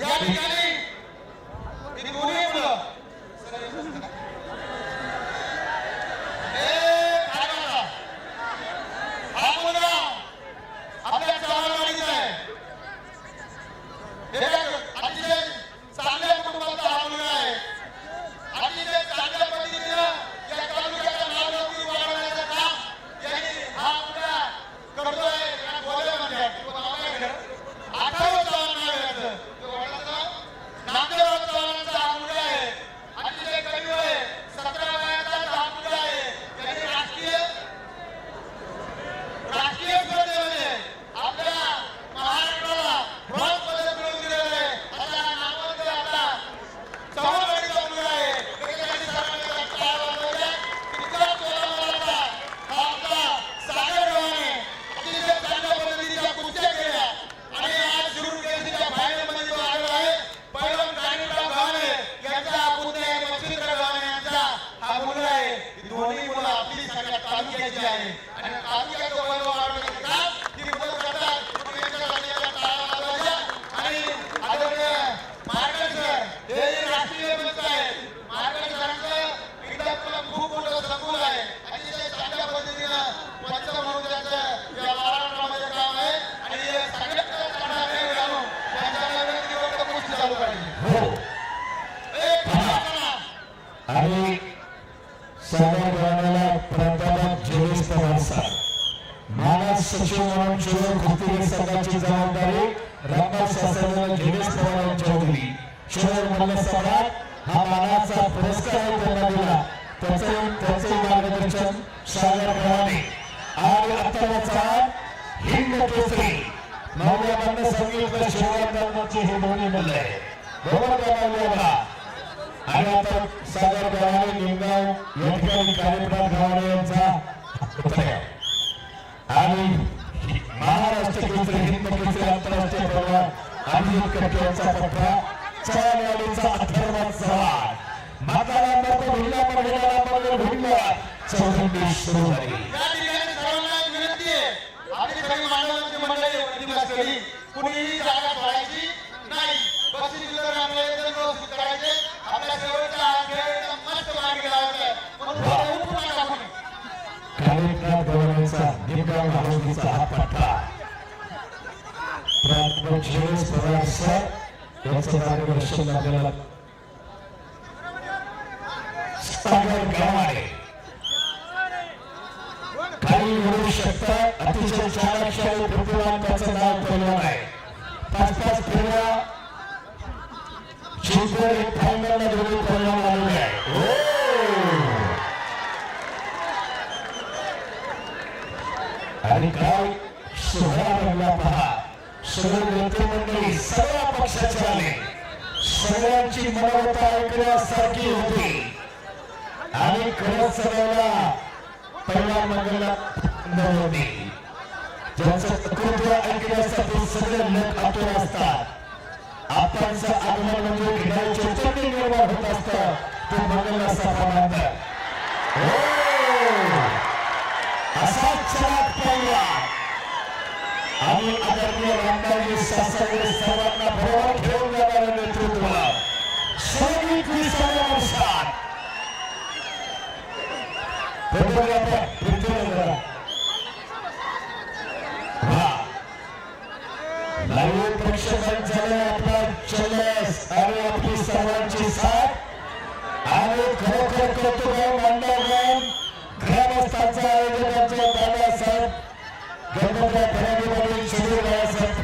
या ठिकाणी aí. शिरोळ मल्ल सम्राट हा मानाचा पुरस्कार त्यांना दिला त्याचे त्याचे मार्गदर्शन सागर ग्रामाने आणि आत्ताचा हिंद केसरी मौल्यामांना सांगितलं शिवरायांची हे दोन्ही मल्ल आहे बरोबर का मौल्याला आणि आता सागर गावाने निमगाव या ठिकाणी कार्यक्रम गव्हाणे यांचा पुत्र आहे. आणि महाराष्ट्र केसरी हिंद केसरी आंतरराष्ट्रीय प्रवाह आणि कट्ट्याचा पट्टा चळवळीचा अथर्व सवाल माताला मत भिडला पण भिडला पण भिडला चौथी सुरू झाली या ठिकाणी सर्वांना एक विनंती आहे आपली सगळी मानवांची मंडळी होती बसलेली कुणीही जागा सोडायची नाही बक्षीस वितरण आपल्याला एकदम व्यवस्थित करायचे आपल्या शेवटचा हा मस्त मार्गी लावायचा आहे म्हणून थोडं नका कोणी. कार्यक्रम गव्हाणेचा निमगाव हळदीचा हा पट्टा प्राध्यापक जयेश पवार सर यांचं मार्गदर्शन आपल्याला सागर गव्हाणे काही करू शकतं. अतिशय चाणक्य बुद्धिमान त्याचं नाव पहिलं आहे. पाच पाच फेऱ्या जिंकून एक फायनलला दोन्ही परिणाम आलेले आहे. हो! आणि काय? सोहळा लागला पहा. सगळे नेते मंडळी सगळ्या पक्षाचे आले. सगळ्यांची मनोवता ऐकण्यासारखी होती. आणि खरंच सगळ्याला पहिला मंडळात होती ज्यांचं कर्तृत्व ऐकण्यासाठी सगळे लोक आतुर असतात. आपल्याचं आगमन म्हणजे घेण्याचे चक्र निर्माण होत असत ते मंगल सामान्य हो! असा चरात पाहिला आणि आदरणीय रामदाजी शास्त्री सर्वांना खरोखर कौतुक आहे आयोजकांच्या दादासाहेब गणपतराव बाळासाहेब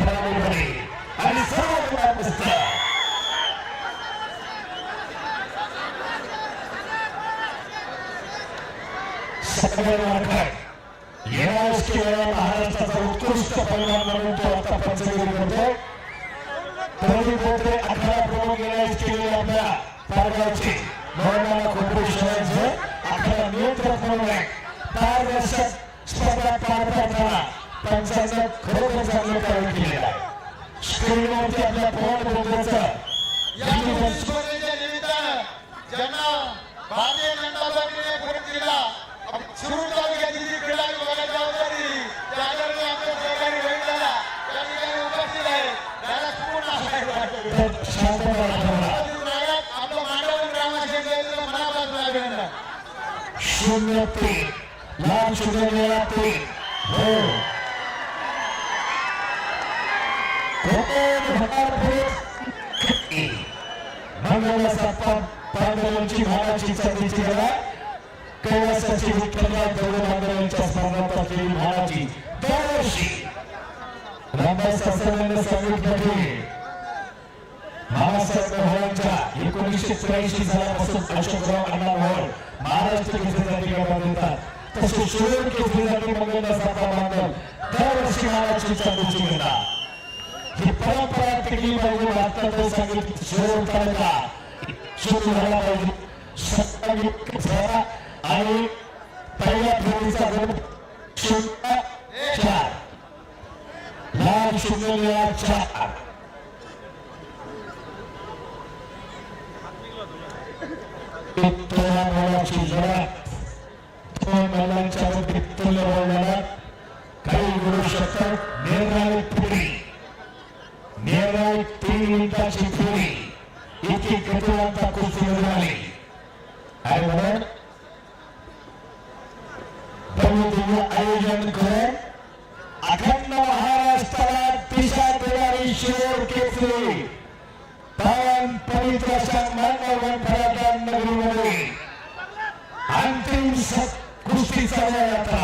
आणि सर्व ग्रामस्थ महाराष्ट्राचा उत्कृष्ट परिणाम म्हणून तो आता पंचगिरी करतो तरुणी पोत्रे प्रमुख केलेले आपल्या पारगावचे आहे पारदर्शक स्पर्धा पार पाडताना पंचांचं खरोखर चांगलं कार्य केलेलं आहे. स्क्रीनवरती आपल्या पवन बोलण्याचं या स्पर्धेच्या निमित्तानं ज्यांना भारतीय जनता पार्टीने पुढे दिला सुरू तालुक्यातील जी क्रीडा विभागाची जबाबदारी त्या आदरणीय आमच्या सहकारी बहिणीला त्या ठिकाणी उपस्थित आहे. त्याला पूर्ण आशीर्वाद. शून्य तीन. लाल शून्य निळा तीन. हो. कोण होणार पांडवांची महाराची चांदीची गळा कैलासाची विठ्ठलराव दौड असलेली दरवर्षी. रामदास सांगितलं बाळासाहेब मोहळांच्या एकोणीसशे त्र्याऐंशी सालापासून अशोकराव अण्णा मोहोळ महाराष्ट्र केसरीसाठी गटा देतात तसे शिरोळ केसरीसाठी मंगलदास बाप्पा बांधव दरवर्षी महाराष्ट्र चांदीची गटा ही परंपरा टिकली पाहिजे सांगितलं तालुका सुरू झाला पाहिजे. सत्तावीस झाला आणि पहिल्या फेरीचा शून्य चार. लाल शून्य चार. पित्तची महिलांच्या पित्तल काही घडू शकतात निर्णायक पुरी निर्णायक तीन मिनिटाची पुरी इतकी कठीण आता कुस्तीमध्ये आली आहे आयोजन करून अखंड महाराष्ट्राला दिशा देणारी शिरोळ केसरी पण पवित्र सन्मान फराटा कुस्तीचा वेळ आता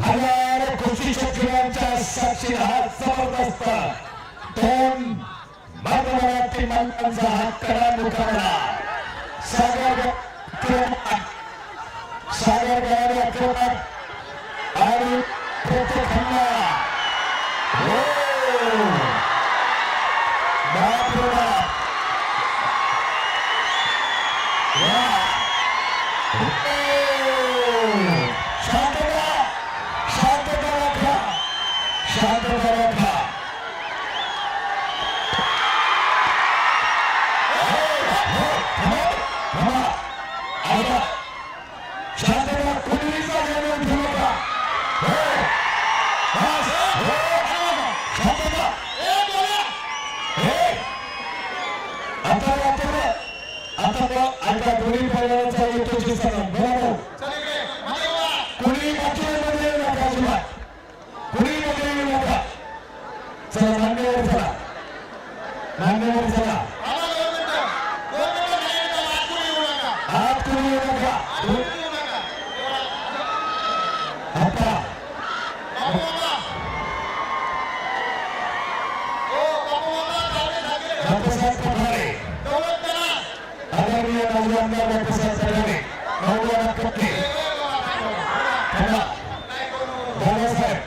हजार कुस्तीच्या खेळांच्या साक्षी हा जबरदस्त. दोन मधमराठी माणसांचा हा कडा मुकाबला सागर सागर गाडी आणि प्रत्येक कुणी येऊ नका वाचून येऊ नका आता बाबू बाबा ओ बाबू बाबा चालले झाले बापूसाहेब पठारे दौलत करा आदरणीय माजी आमदार बापूसाहेब पठारे नवरा कप्पे थांबा दादासाहेब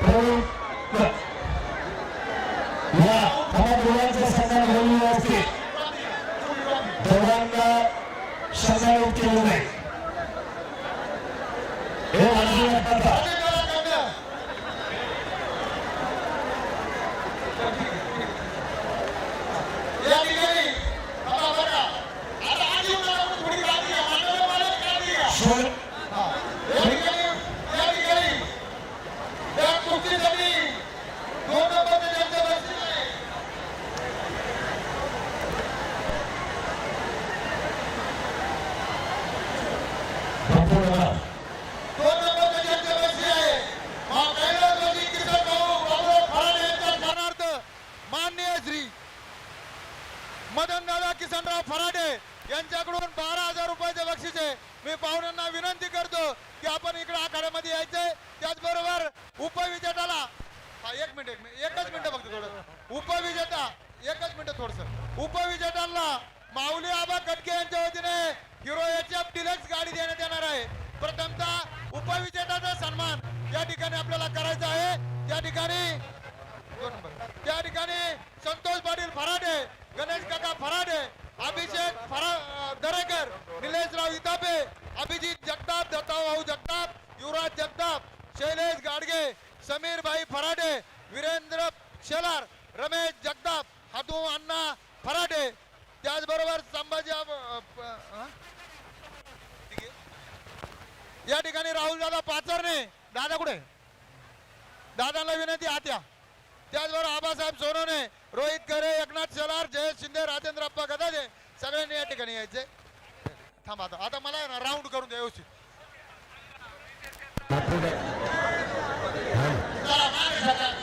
प्रवीण या थांबा मुलांचा सन्मान होईल व्यवस्थित दोघांना सन्मानित केलं नाही हे अर्जुन करता या ठिकाणी आता बघा आता आधी मला थोडी गाडी घ्या मला मला गाडी घ्या सोड या ठिकाणी या ठिकाणी या कुस्तीसाठी दोन नंबरचे ज्यांचे बसले आहे बापू दादा दोन नंबरचे ज्यांचे बसले आहे मा कैलासवासी किसन भाऊ बाबूराव फराडे यांच्या स्मरणार्थ माननीय श्री मदनदादा किसनराव फराडे यांच्याकडून बारा हजार रुपयाचे बक्षीस आहे मी पाहुण्यांना विनंती करतो की आपण इकडे आखाड्यामध्ये यायचंय त्याचबरोबर उपविजेत्याला हा एक मिनिट एक मिनिट एकच मिनिट फक्त थोडं. उपविजेता एकच मिनिट थोडस. उपविजेत्यांना माऊली आबा कटके यांच्या वतीने हिरो एच एफ डिलक्स गाडी देण्यात येणार आहे. प्रथमतः उपविजेताचा सन्मान या ठिकाणी आपल्याला करायचा आहे. त्या ठिकाणी त्या ठिकाणी संतोष पाटील फराडे गणेश काका फराडे अभिषेक फरा अं, दरेकर निलेशराव इतापे अभिजित जगताप दत्ताभाऊ जगताप युवराज जगताप शैलेश गाडगे समीर भाई फराडे वीरेंद्र शेलार रमेश जगताप हातू अण्णा फराडे त्याचबरोबर संभाजी अब- अं, प- हं? ठीक आहे. या ठिकाणी राहुल दादा पाचरणे दादा कुठे? दादांना विनंती आत्या त्याचबरोबर आबासाहेब सोनवणे रोहित खरे एकनाथ शेलार जयेश शिंदे राजेंद्र अप्पा गदादे सगळ्यांनी या ठिकाणी यायचे. थांबा आता. आता मला राऊंड करून द्या व्यवस्थित. चला,